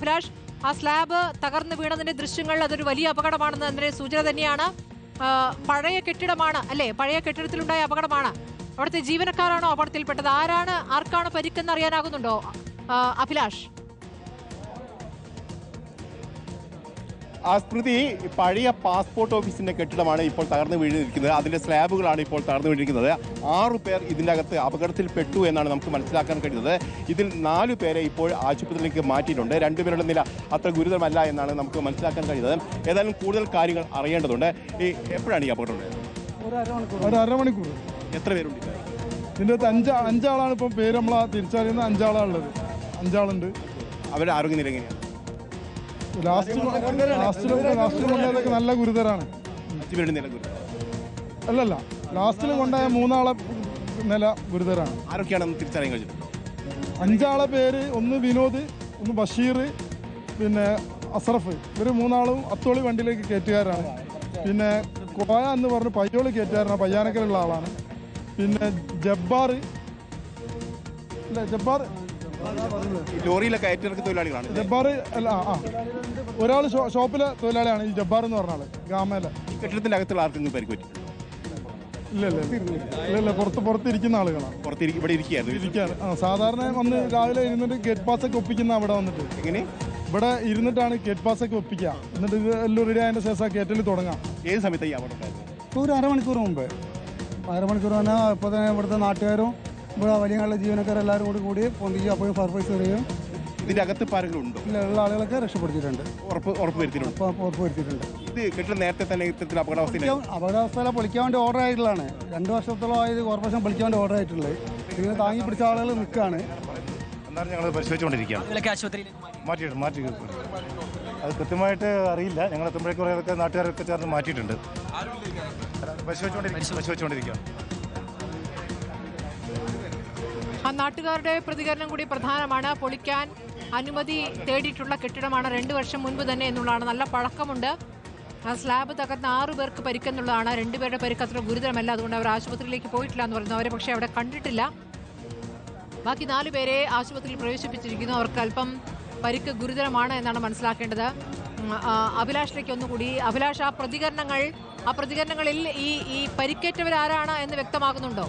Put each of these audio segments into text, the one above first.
അഭിലാഷ് ആ സ്ലാബ് തകർന്നു വീണതിന്റെ ദൃശ്യങ്ങൾ അതൊരു വലിയ അപകടമാണെന്ന് അതിന്റെ സൂചന തന്നെയാണ്. പഴയ കെട്ടിടമാണ് അല്ലെ? പഴയ കെട്ടിടത്തിലുണ്ടായ അപകടമാണ്. അവിടുത്തെ ജീവനക്കാരാണോ അപകടത്തിൽപ്പെട്ടത്? ആരാണ് ആർക്കാണ് പരിക്കെന്ന് അറിയാനാകുന്നുണ്ടോ? അഭിലാഷ്. ആ സ്മൃതി പഴയ പാസ്പോർട്ട് ഓഫീസിന്റെ കെട്ടിടമാണ് ഇപ്പോൾ തകർന്നു വീണിരിക്കുന്നത്. അതിന്റെ സ്ലാബുകളാണ് ഇപ്പോൾ തകർന്നു വീണിരിക്കുന്നത്. ആറു പേർ ഇതിന്റെ അകത്ത് അപകടത്തിൽ പെട്ടു എന്നാണ് നമുക്ക് മനസ്സിലാക്കാൻ കഴിയുന്നത്. ഇതിൽ നാലു പേരെ ഇപ്പോൾ ആശുപത്രിയിലേക്ക് മാറ്റിയിട്ടുണ്ട്. രണ്ടുപേരുടെ നില അത്ര ഗുരുതരമല്ല എന്നാണ് നമുക്ക് മനസ്സിലാക്കാൻ കഴിയുന്നത്. ഏതായാലും കൂടുതൽ കാര്യങ്ങൾ അറിയേണ്ടതുണ്ട്. ഈ എപ്പോഴാണ് ഈ അപകടം ഒരു അരമണിക്കൂർ. എത്ര പേരുണ്ട്? ഇതിന്റെ അകത്ത് അഞ്ച് അഞ്ചാളാണ് ഇപ്പം പേര് നമ്മൾ തിരിച്ചറിയുന്ന അഞ്ചാളാണുള്ളത് അഞ്ചാളുണ്ട്. അവരുടെ ആരോഗ്യനില എങ്ങനെയാണ്? ലാസ്റ്റ് ലാസ്റ്റിൽ ലാസ്റ്റിൽ കൊണ്ടുപോയതൊക്കെ നല്ല ഗുരുതരാണ്. അല്ലല്ല ലാസ്റ്റിൽ കൊണ്ടുപോയ മൂന്നാളെ നില ഗുരുതരാണ്. ആരൊക്കെയാണ് തിരിച്ചറിയാൻ കഴിഞ്ഞത്? അഞ്ചാളെ പേര് ഒന്ന് വിനോദ് ഒന്ന് ബഷീർ പിന്നെ അസറഫ് ഇവർ മൂന്നാളും അത്തോളി വണ്ടിയിലേക്ക് കയറ്റുകാരാണ്. പിന്നെ കോയ എന്ന് പറഞ്ഞ് പയ്യോളി കയറ്റുകാരനാണ് പയ്യാനക്കലുള്ള ആളാണ്. പിന്നെ ജബ്ബാർ അല്ല ജബ്ബാർ ലോറിയിലെ കയറ്റിറക്കി തൊഴിലാളികളാണ് ജബ്ബാർ അല്ല ആ ഒരാൾ ഷോപ്പിലെ തൊഴിലാളിയാണ് ഈ ജബ്ബാർ എന്ന് പറഞ്ഞ ആൾ ഗാമയിലെ ഈ കെട്ടിടത്തിന്റെ അകത്തുള്ള ആർക്കെങ്കിലും പരിക്ക് ഇല്ല ഇല്ല ഇല്ല. ഇല്ല ഇല്ല പുറത്ത് പുറത്തിരിക്കുന്ന ആളുകളാണ്. ഇവിടെ ഇരിക്കുകയായിരുന്നു. ആ സാധാരണ വന്ന് രാവിലെ ഇരുന്നിട്ട് ഗേറ്റ് പാസ് ഒക്കെ ഒപ്പിക്കുന്ന അവിടെ വന്നിട്ട്. എങ്ങനെ? ഇവിടെ ഇരുന്നിട്ടാണ് ഗേറ്റ് പാസ് ഒക്കെ ഒപ്പിക്കുക. എന്നിട്ട് ഇത് എല്ലാം റെഡി ആയതിന്റെ ശേഷം ഗേറ്റിൽ തുടങ്ങാം. ഏത് സമയത്തായി അവിടെ ഒരു അരമണിക്കൂർ മുമ്പ്. അരമണിക്കൂർ തന്നെ ഇപ്പോൾ തന്നെ ഇവിടുത്തെ നാട്ടുകാരും ഇവിടെ വലിയ ജീവനക്കാർ എല്ലാവരും കൂടി കൂടി പൊന്തിച്ച് അപ്പോഴും ഫയർഫൈസ് വരികയും ഇതിന്റെ അകത്ത് പാരങ്ങളുണ്ടോ? ഇല്ല ഉള്ള ആളുകളൊക്കെ രക്ഷപ്പെടുത്തിയിട്ടുണ്ട്. ഉറപ്പ് ഉറപ്പ് വരുത്തിയിട്ടുണ്ട്. അപ്പോൾ ഉറപ്പ് വരുത്തിയിട്ടുണ്ട്. ഇത് കെട്ടിടം നേരത്തെ തന്നെ ഇത്തരത്തിൽ അപകടാവസ്ഥയിൽ അപകടാവസ്ഥയിലെ പൊളിക്കാൻ വേണ്ടി ഓർഡർ ആയിട്ടുള്ളതാണ്. രണ്ട് വർഷത്തോളം ആയത് കോർപ്പറേഷൻ പൊളിക്കാൻ വേണ്ടി ഓർഡർ ആയിട്ടുള്ളത്. ഇങ്ങനെ താങ്ങി പിടിച്ച ആളുകൾ നിൽക്കുകയാണ് എന്നാലും ഞങ്ങൾ പരിശോധിച്ചുകൊണ്ടിരിക്കുകയാണ്. മാറ്റിയിട്ട് മാറ്റി. അത് കൃത്യമായിട്ട് അറിയില്ല. ഞങ്ങൾ എത്തുമ്പോഴേക്കും നാട്ടുകാരൊക്കെ ചേർന്ന് മാറ്റിയിട്ടുണ്ട്. പരിശോധിച്ചുകൊണ്ടിരിക്കുക ആ നാട്ടുകാരുടെ പ്രതികരണം കൂടി പ്രധാനമാണ്. പൊളിക്കാൻ അനുമതി തേടിയിട്ടുള്ള കെട്ടിടമാണ് രണ്ടു വർഷം മുൻപ് തന്നെ എന്നുള്ളതാണ്. നല്ല പഴക്കമുണ്ട്. ആ സ്ലാബ് തകർന്ന ആറു പേർക്ക് പരിക്കെന്നുള്ളതാണ്. രണ്ടുപേരുടെ പരിക്ക് അത്ര ഗുരുതരമല്ല. അതുകൊണ്ട് അവർ ആശുപത്രിയിലേക്ക് പോയിട്ടില്ല എന്ന് പറയുന്നു. അവരെ പക്ഷേ അവിടെ കണ്ടിട്ടില്ല. ബാക്കി നാലു പേരെ ആശുപത്രിയിൽ പ്രവേശിപ്പിച്ചിരിക്കുന്നു. അവർക്ക് അല്പം പരിക്ക് ഗുരുതരമാണ് എന്നാണ് മനസ്സിലാക്കേണ്ടത്. അഭിലാഷിലേക്ക് ഒന്നുകൂടി. അഭിലാഷ് ആ പ്രതികരണങ്ങൾ ആ പ്രതികരണങ്ങളിൽ ഈ ഈ പരിക്കേറ്റവരാരാണ് എന്ന് വ്യക്തമാകുന്നുണ്ടോ?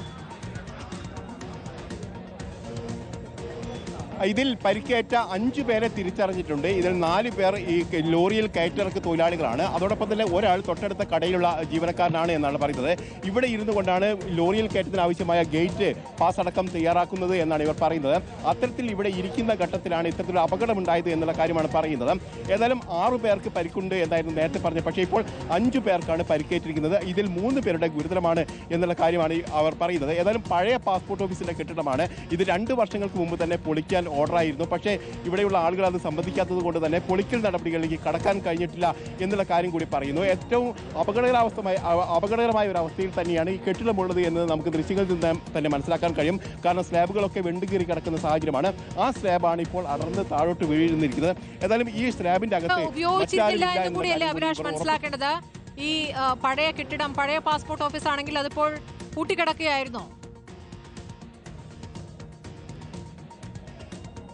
ഇതിൽ പരിക്കേറ്റ അഞ്ചു പേരെ തിരിച്ചറിഞ്ഞിട്ടുണ്ട്. ഇതിൽ നാല് പേർ ഈ ലോറിയിൽ കയറ്റിറക്ക് തൊഴിലാളികളാണ്. അതോടൊപ്പം തന്നെ ഒരാൾ തൊട്ടടുത്ത കടയിലുള്ള ജീവനക്കാരനാണ് എന്നാണ് പറയുന്നത്. ഇവിടെ ഇരുന്നു കൊണ്ടാണ് ലോറിയിൽ കയറ്റത്തിന് ആവശ്യമായ ഗേറ്റ് പാസ് അടക്കം തയ്യാറാക്കുന്നത് എന്നാണ് ഇവർ പറയുന്നത്. അത്തരത്തിൽ ഇവിടെ ഇരിക്കുന്ന ഘട്ടത്തിലാണ് ഇത്തരത്തിലുള്ള അപകടമുണ്ടായത് എന്നുള്ള കാര്യമാണ് പറയുന്നത്. ഏതായാലും ആറു പേർക്ക് പരിക്കുണ്ട് എന്നായിരുന്നു നേരത്തെ പറഞ്ഞത്. പക്ഷേ ഇപ്പോൾ അഞ്ചു പേർക്കാണ് പരിക്കേറ്റിരിക്കുന്നത്. ഇതിൽ മൂന്ന് പേരുടെ ഗുരുതരമാണ് എന്നുള്ള കാര്യമാണ് അവർ പറയുന്നത്. ഏതായാലും പഴയ പാസ്പോർട്ട് ഓഫീസിന്റെ കെട്ടിടമാണ്. ഇത് രണ്ട് വർഷങ്ങൾക്ക് മുമ്പ് തന്നെ പൊളിക്കാൻ ഓർഡറായിരുന്നു പക്ഷേ ഇവിടെയുള്ള ആളുകൾ അത് സംബന്ധിക്കാത്തത് കൊണ്ട് തന്നെ പൊളിക്കൽ നടപടികളിലേക്ക് കടക്കാൻ കഴിഞ്ഞിട്ടില്ല എന്നുള്ള കാര്യം കൂടി പറയുന്നു. ഏറ്റവും അപകടകരാവസ്ഥമായ അപകടകരമായ ഒരു അവസ്ഥയിൽ തന്നെയാണ് ഈ കെട്ടിടമുള്ളത് എന്ന് നമുക്ക് ദൃശ്യങ്ങളിൽ നിന്ന് തന്നെ മനസ്സിലാക്കാൻ കഴിയും. കാരണം സ്ലാബുകളൊക്കെ വെണ്ടുകീറി കിടക്കുന്ന സാഹചര്യമാണ്. ആ സ്ലാബാണ് ഇപ്പോൾ അടർന്ന് താഴോട്ട് വീഴുന്നിരിക്കുന്നത് ഏതായാലും ഈ സ്ലാബിന്റെ അകത്ത് ഉപയോഗിച്ചിട്ടില്ല മറ്റാരുമില്ല എന്ന് കൂടിയല്ലേ അഭിലാഷ് മനസ്സിലാക്കേണ്ടത്? ഈ പഴയ കെട്ടിടം പഴയ പാസ്പോർട്ട് ഓഫീസ് ആണെങ്കിൽ അതിപ്പോൾ പൂട്ടിക്കിടക്കുകയായിരുന്നോ?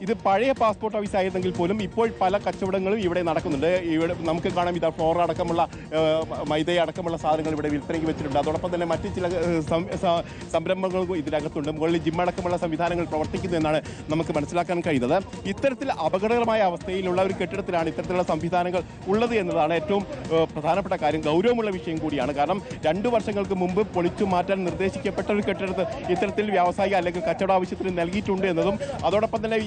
ഇത് പഴയ പാസ്പോർട്ട് ഓഫീസ് ആയിരുന്നെങ്കിൽ പോലും ഇപ്പോൾ പല കച്ചവടങ്ങളും ഇവിടെ നടക്കുന്നുണ്ട്. ഇവിടെ നമുക്ക് കാണാം ഇതാ ഫ്ലോർ അടക്കമുള്ള മൈദ അടക്കമുള്ള സാധനങ്ങൾ ഇവിടെ വിൽപ്പനയ്ക്ക് വെച്ചിട്ടുണ്ട്. അതോടൊപ്പം തന്നെ മറ്റ് ചില സംരംഭങ്ങൾ ഇതിനകത്തുണ്ട്. മുകളിൽ ജിം അടക്കമുള്ള സംവിധാനങ്ങൾ പ്രവർത്തിക്കുന്നു എന്നാണ് നമുക്ക് മനസ്സിലാക്കാൻ കഴിയുന്നത്. ഇത്തരത്തിൽ അപകടകരമായ അവസ്ഥയിലുള്ള ഒരു കെട്ടിടത്തിലാണ് ഇത്തരത്തിലുള്ള സംവിധാനങ്ങൾ ഉള്ളത് എന്നതാണ് ഏറ്റവും പ്രധാനപ്പെട്ട കാര്യം. ഗൗരവമുള്ള വിഷയം കൂടിയാണ്. കാരണം രണ്ടു വർഷങ്ങൾക്ക് മുമ്പ് പൊളിച്ചു മാറ്റാൻ നിർദ്ദേശിക്കപ്പെട്ട ഒരു കെട്ടിടത്ത് ഇത്തരത്തിൽ വ്യാവസായിക അല്ലെങ്കിൽ കച്ചവട ആവശ്യത്തിന് നൽകിയിട്ടുണ്ട് എന്നതും അതോടൊപ്പം തന്നെ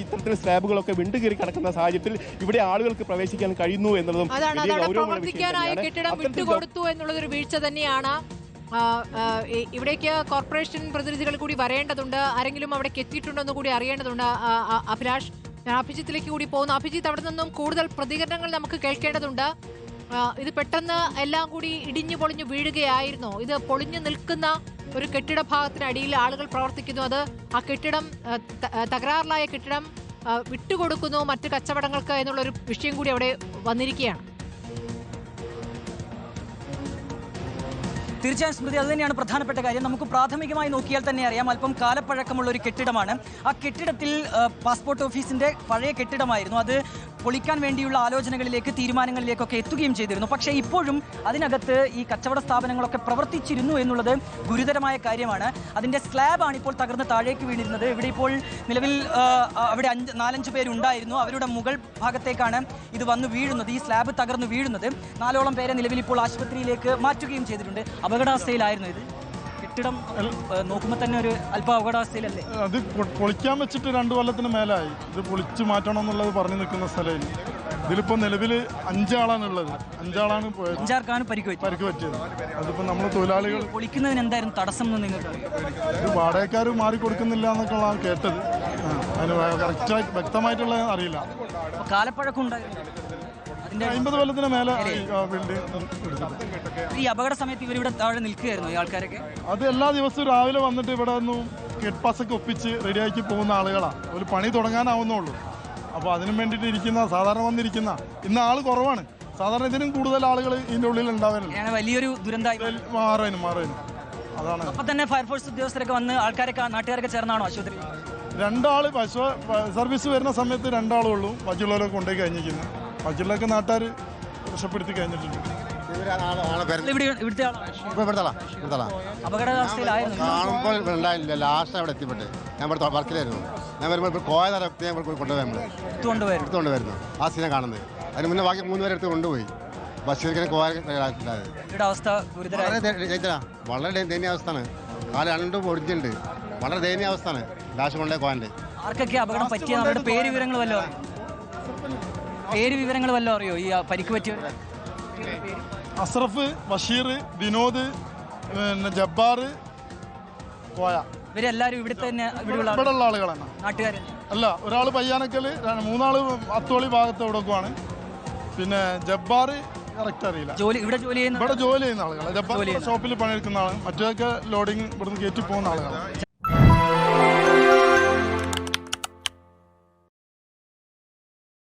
സ്ലാബുകളൊക്കെ വിണ്ടുകീറി കിടക്കുന്ന സാഹചര്യത്തിൽ ഇവിടെ ആളുകൾക്ക് പ്രവേശിക്കാൻ കഴിയുന്നു എന്നുള്ളതും പ്രവർത്തിക്കാനായി. കെട്ടിടം വിട്ടുകൊടുത്തു എന്നുള്ളതൊരു വീഴ്ച തന്നെയാണ്. ഇവിടേക്ക് കോർപ്പറേഷൻ പ്രതിനിധികൾ കൂടി വരേണ്ടതുണ്ട്. ആരെങ്കിലും അവിടേക്ക് എത്തിയിട്ടുണ്ടോ എന്ന് കൂടി അറിയേണ്ടതുണ്ട്. അഭിലാഷ് ഞാൻ അഭിജിത്തിലേക്ക് കൂടി പോകുന്നു. അഭിജിത്ത് അവിടെ നിന്നും കൂടുതൽ പ്രതികരണങ്ങൾ നമുക്ക് കേൾക്കേണ്ടതുണ്ട്. ഇത് പെട്ടെന്ന് എല്ലാം കൂടി ഇടിഞ്ഞു പൊളിഞ്ഞു വീഴുകയായിരുന്നു. ഇത് പൊളിഞ്ഞു നിൽക്കുന്ന ഒരു കെട്ടിട ഭാഗത്തിനടിയിൽ ആളുകൾ പ്രവർത്തിക്കുന്നു. അത് ആ കെട്ടിടം തകരാറിലായ കെട്ടിടം വിട്ടുകൊടുക്കുന്നു മറ്റ് കച്ചവടങ്ങൾക്ക് എന്നുള്ളൊരു വിഷയം കൂടി അവിടെ വന്നിരിക്കുകയാണ്. തീർച്ചയായും സ്മൃതി അത് തന്നെയാണ് പ്രധാനപ്പെട്ട കാര്യം. നമുക്ക് പ്രാഥമികമായി നോക്കിയാൽ തന്നെ അറിയാം അല്പം കാലപ്പഴക്കമുള്ള ഒരു കെട്ടിടമാണ്. ആ കെട്ടിടത്തിൽ പാസ്പോർട്ട് ഓഫീസിന്റെ പഴയ കെട്ടിടമായിരുന്നു. അത് പൊളിക്കാൻ വേണ്ടിയുള്ള ആലോചനകളിലേക്ക് തീരുമാനങ്ങളിലേക്കൊക്കെ എത്തുകയും ചെയ്തിരുന്നു. പക്ഷേ ഇപ്പോഴും അതിനകത്ത് ഈ കച്ചവട സ്ഥാപനങ്ങളൊക്കെ പ്രവർത്തിച്ചിരുന്നു എന്നുള്ളത് ഗുരുതരമായ കാര്യമാണ്. അതിന്റെ സ്ലാബാണ് ഇപ്പോൾ തകർന്ന് താഴേക്ക് വീണിരുന്നത്. ഇവിടെ ഇപ്പോൾ നിലവിൽ അവിടെ അഞ്ച് നാലഞ്ച് പേരുണ്ടായിരുന്നു. അവരുടെ മുകൾ ഭാഗത്തേക്കാണ് ഇത് വന്ന് വീഴുന്നത് ഈ സ്ലാബ് തകർന്ന് വീഴുന്നത്. നാലോളം പേരെ നിലവിൽ ഇപ്പോൾ ആശുപത്രിയിലേക്ക് മാറ്റുകയും ചെയ്തിട്ടുണ്ട്. അപകടാവസ്ഥയിലായിരുന്നു ഇത്. കെട്ടിടം നോക്കുമ്പോൾ തന്നെ ഒരു അല്പ അപകടാവസ്ഥയിലല്ലേ അത് പൊളിക്കാൻ വെച്ചിട്ട് രണ്ടു കൊല്ലത്തിന് മേലായി. ഇത് പൊളിച്ച് മാറ്റണം എന്നുള്ളത് പറഞ്ഞു നിൽക്കുന്ന സ്ഥലമില്ല ഇതിലിപ്പോൾ നിലവിൽ അഞ്ചാളാണുള്ളത്. അഞ്ചാളാണ് പോയത് അഞ്ചാർക്കാണ് പരിക്ക് പരിക്ക് പറ്റിയത് അതിപ്പോൾ നമ്മൾ തൊഴിലാളികൾ പൊളിക്കുന്നതിന് എന്തായിരുന്നു തടസ്സം എന്ന് നിങ്ങൾക്ക് ഇത് വാടകക്കാർ മാറിക്കൊടുക്കുന്നില്ല എന്നൊക്കെയുള്ളതാണ് കേട്ടത്. അതിന് കറക്റ്റായിട്ട് വ്യക്തമായിട്ടുള്ള അറിയില്ല. കാലപ്പഴക്കം ഉണ്ടായിരുന്നു. അമ്പത് കൊല്ലത്തിന് മേലെ ഈ അപകട സമയത്ത് ഇവരിവിടെ താഴെ നിൽക്കുകയായിരുന്നു ഈ ആൾക്കാരൊക്കെ? അത് എല്ലാ ദിവസവും രാവിലെ വന്നിട്ട് ഇവിടെ ഒന്നും ഗെറ്റ് ഒപ്പിച്ച് റെഡിയാക്കി പോകുന്ന ആളുകളാണ് ഒരു പണി തുടങ്ങാനാവുന്നുള്ളൂ. അപ്പോൾ അതിനും വേണ്ടിയിട്ട് ഇരിക്കുന്ന സാധാരണ വന്നിരിക്കുന്ന ഇന്ന് ആൾ കുറവാണ്. സാധാരണ ഇതിനും കൂടുതൽ ആളുകൾ ഇതിന്റെ ഉള്ളിൽ ഉണ്ടാവാനും വലിയൊരു ദുരന്തമായി. മാറാനും മാറാനും. അതാണ്. അപ്പൊ തന്നെ ഫയർഫോഴ്സ് ഉദ്യോഗസ്ഥരൊക്കെ വന്ന് ആൾക്കാരൊക്കെ നാട്ടുകാരൊക്കെ ചേർന്നാണോ ആശുപത്രി? രണ്ടാൾ പശു സർവീസ് വരുന്ന സമയത്ത് രണ്ടാളുള്ളൂ. ബാക്കിയുള്ളവരൊക്കെ കൊണ്ടുപോയി കഴിഞ്ഞിരിക്കുന്നു. ബാക്കിയുള്ളവരൊക്കെ നാട്ടുകാർ രക്ഷപ്പെടുത്തി കഴിഞ്ഞിട്ടുണ്ട്. കാണുമ്പോൾ ഉണ്ടായില്ല ലാസ്റ്റ് അവിടെ എത്തിപ്പെട്ട്. ഞാൻ ഇവിടെ വർക്കിലായിരുന്നു. ഞാൻ വരുമ്പോൾ ഇവിടെ കോയ തരത്തി ഞാൻ ഇവിടെ കൊണ്ടുപോയി നമ്മൾ എടുത്തുകൊണ്ട് വരുന്നു ആ സീനെ കാണുന്നത്. അതിന് മുന്നേ ബാക്കി മൂന്ന് പേരെ എടുത്ത് കൊണ്ടുപോയി. ബസ്സിരിക്കുന്ന കോയ വളരെ ദയനീയ അവസ്ഥയാണ്. കാല രണ്ടും ഒടിഞ്ഞിട്ടുണ്ട് വളരെ ദയനീയ അവസ്ഥയാണ്. ലാസ്റ്റ് കൊണ്ടേ കോയന്റെ ആർക്കൊക്കെ അപകടം പറ്റിയ അവരുടെ പേര് വിവരങ്ങൾ വല്ലോ പേര് വിവരങ്ങൾ വല്ലതും അറിയോ? ഈ പരിക്ക് പറ്റിയ അസ്രഫ് ബഷീർ വിനോദ് പിന്നെ ജബ്ബാർ കോയ. ഇവരെല്ലാരും ഇവിടുത്തെ തന്നെ ഇവിടെ ഉള്ള ആളുകളാണ്. നാട്ടുകാർ അല്ല ഒരാൾ പയ്യാനക്കൽ മൂന്നാൾ അത്തോളി ഭാഗത്ത് എവിടെയൊക്കെയാണ്. പിന്നെ ജബ്ബാർ കറക്റ്റ് അറിയില്ല. ജോലി ഇവിടെ ജോലി ചെയ്യുന്ന ഇവിടെ ജോലി ചെയ്യുന്ന ആളുകളാണ്. ജബ്ബാർ ഷോപ്പിൽ പണിയെടുക്കുന്ന ആളാണ്. മറ്റേതൊക്കെ ലോഡിങ് ഇവിടുന്ന് കയറ്റി പോകുന്ന ആളുകളാണ്.